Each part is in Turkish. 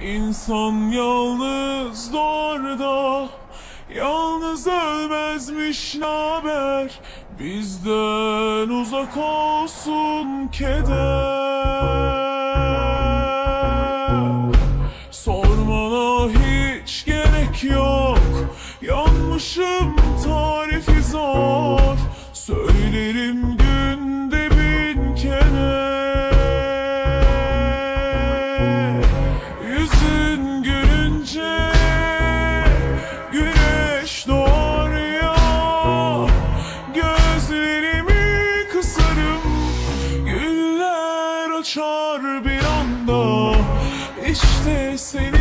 İnsan yalnız zorda Yalnız ölmezmiş naber? Bizden uzak olsun keder. see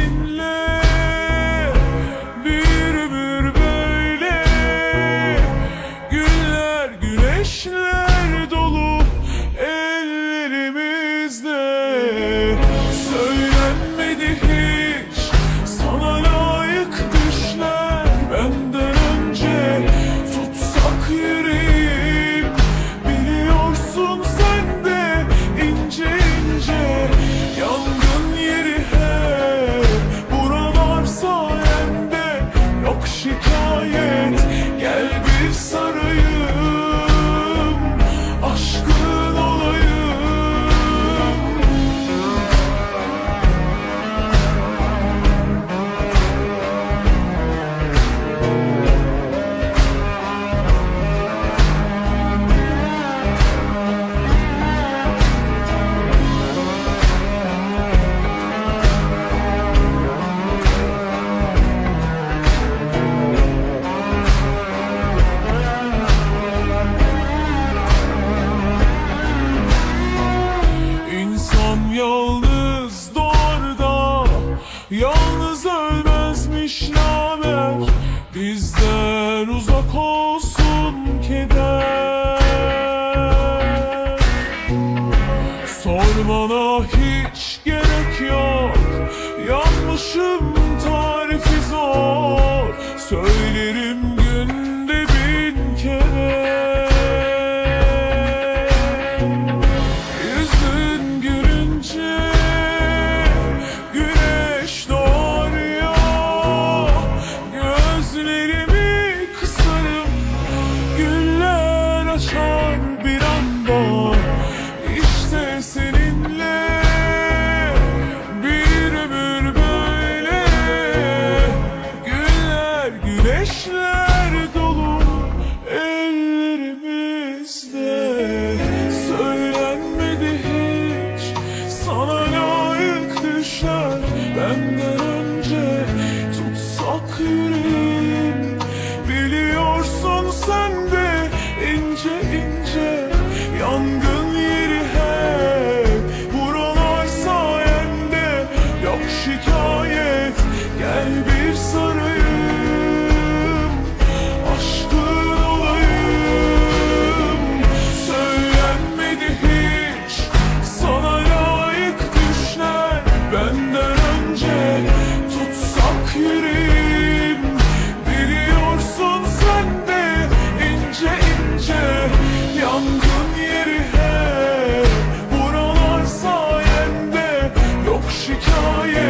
Sormana hiç gerek yok. Yanlışım tarifi zor. Söylerim Remember Oh, yeah.